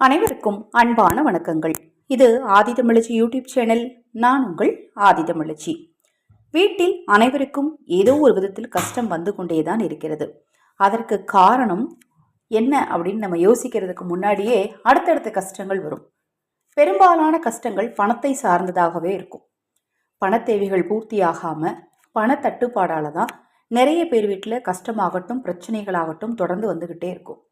அனைவருக்கும் அன்பான வணக்கங்கள். இது ஆதிதமிழச்சி யூடியூப் சேனல். நான் உங்கள் ஆதிதமிழச்சி வீட்டில் அனைவருக்கும் ஏதோ ஒரு விதத்தில் கஷ்டம் வந்து கொண்டே தான் இருக்கிறது. அதற்கு காரணம் என்ன அப்படின்னு நம்ம யோசிக்கிறதுக்கு முன்னாடியே அடுத்தடுத்த கஷ்டங்கள் வரும். பெரும்பாலான கஷ்டங்கள் பணத்தை சார்ந்ததாகவே இருக்கும். பணத்தேவைகள் பூர்த்தியாகாமல் பணத்தட்டுப்பாடால் தான் நிறைய பேர் வீட்டில் கஷ்டமாகட்டும் பிரச்சனைகளாகட்டும் தொடர்ந்து வந்துக்கிட்டே இருக்கும்.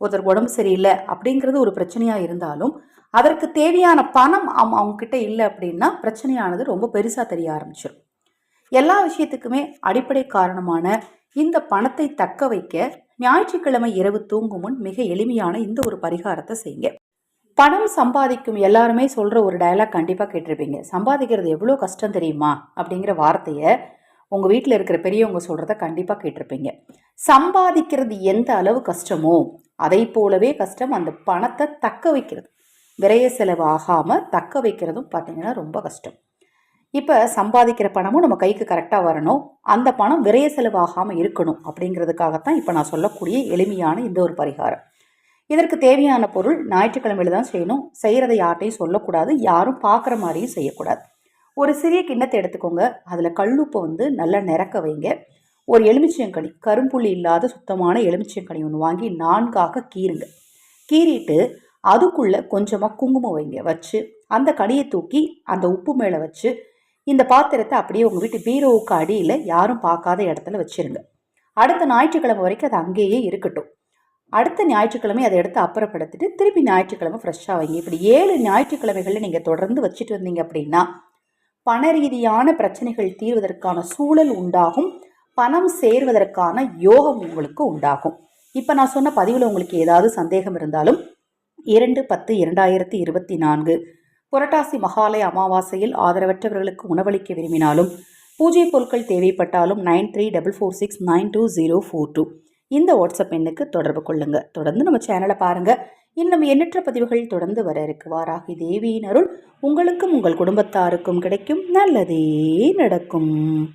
ஒருத்தர் உடம்பு சரியில்லை அப்படிங்கிறது ஒரு பிரச்சனையாக இருந்தாலும் அதற்கு தேவையான பணம் அவங்க அவங்கக்கிட்ட இல்லை அப்படின்னா பிரச்சனையானது ரொம்ப பெருசாக தெரிய ஆரம்பிச்சிடும் எல்லா விஷயத்துக்குமே அடிப்படை காரணமான இந்த பணத்தை தக்க வைக்க ஞாயிற்றுக்கிழமை இரவு தூங்கும் முன் மிக எளிமையான இந்த ஒரு பரிகாரத்தை செய்யுங்க. பணம் சம்பாதிக்கும் எல்லாருமே சொல்கிற ஒரு டயலாக் கண்டிப்பாக கேட்டிருப்பீங்க. சம்பாதிக்கிறது எவ்வளோ கஷ்டம் தெரியுமா? அப்படிங்கிற வார்த்தையை உங்கள் வீட்டில் இருக்கிற பெரியவங்க சொல்கிறத கண்டிப்பாக கேட்டிருப்பீங்க. சம்பாதிக்கிறது எந்த அளவு கஷ்டமோ அதை போலவே கஷ்டம் அந்த பணத்தை தக்க வைக்கிறது. விரைய செலவு ஆகாமல் தக்க வைக்கிறதும் பார்த்திங்கன்னா ரொம்ப கஷ்டம். இப்போ சம்பாதிக்கிற பணமும் நம்ம கைக்கு கரெக்டாக வரணும். அந்த பணம் விரைய செலவாகாமல் இருக்கணும் அப்படிங்கிறதுக்காகத்தான் இப்போ நான் சொல்லக்கூடிய எளிமையான இந்த ஒரு பரிகாரம். இதற்கு தேவையான பொருள் ஞாயிற்றுக்கிழமையில தான் செய்யணும். செய்கிறத யார்ட்டையும் சொல்லக்கூடாது. யாரும் பார்க்குற மாதிரியும் செய்யக்கூடாது. ஒரு சிறிய கிண்ணத்தை எடுத்துக்கோங்க. அதில் கல்லுப்பை வந்து நல்லா நிறக்க வைங்க. ஒரு எலுமிச்சங்கனி கரும்புள்ளி இல்லாத சுத்தமான எலுமிச்சங்கனி ஒன்று வாங்கி நான்காக கீறுங்க. கீறிட்டு அதுக்குள்ளே கொஞ்சமாக குங்குமம் வைங்க வச்சு அந்த கனியை தூக்கி அந்த உப்பு மேலே வச்சு இந்த பாத்திரத்தை அப்படியே உங்கள் வீட்டு பீரோவுக்கு அடியில் யாரும் பார்க்காத இடத்துல வச்சுருங்க. அடுத்த ஞாயிற்றுக்கிழமை வரைக்கும் அது அங்கேயே இருக்கட்டும். அடுத்த ஞாயிற்றுக்கிழமை அதை எடுத்து அப்புறப்படுத்திட்டு திருப்பி ஞாயிற்றுக்கிழமை ஃப்ரெஷ்ஷாக வைங்க. இப்படி ஏழு ஞாயிற்றுக்கிழமைகளில் நீங்கள் தொடர்ந்து வச்சுட்டு வந்தீங்க அப்படின்னா பண ரீதியான பிரச்சனைகள் தீர்வதற்கான சூழல் உண்டாகும். பணம் சேர்வதற்கான யோகம் உங்களுக்கு உண்டாகும். இப்போ நான் சொன்ன பதிவில் உங்களுக்கு ஏதாவது சந்தேகம் இருந்தாலும் இரண்டு பத்து இரண்டாயிரத்தி இருபத்தி நான்கு புரட்டாசி மகாலய அமாவாசையில் ஆதரவற்றவர்களுக்கு உணவளிக்க விரும்பினாலும் பூஜை பொருட்கள் தேவைப்பட்டாலும் nine three double four six nine two zero four two இந்த வாட்ஸ்அப் எண்ணுக்கு தொடர்பு கொள்ளுங்கள் தொடர்ந்து நம்ம சேனலை பாருங்கள் இன்னும் எண்ணற்ற பதிவுகள் தொடர்ந்து வர இருக்கு வாராகி தேவியின் அருள் உங்களுக்கும் உங்கள் குடும்பத்தாருக்கும் கிடைக்கும். நல்லதே நடக்கும்.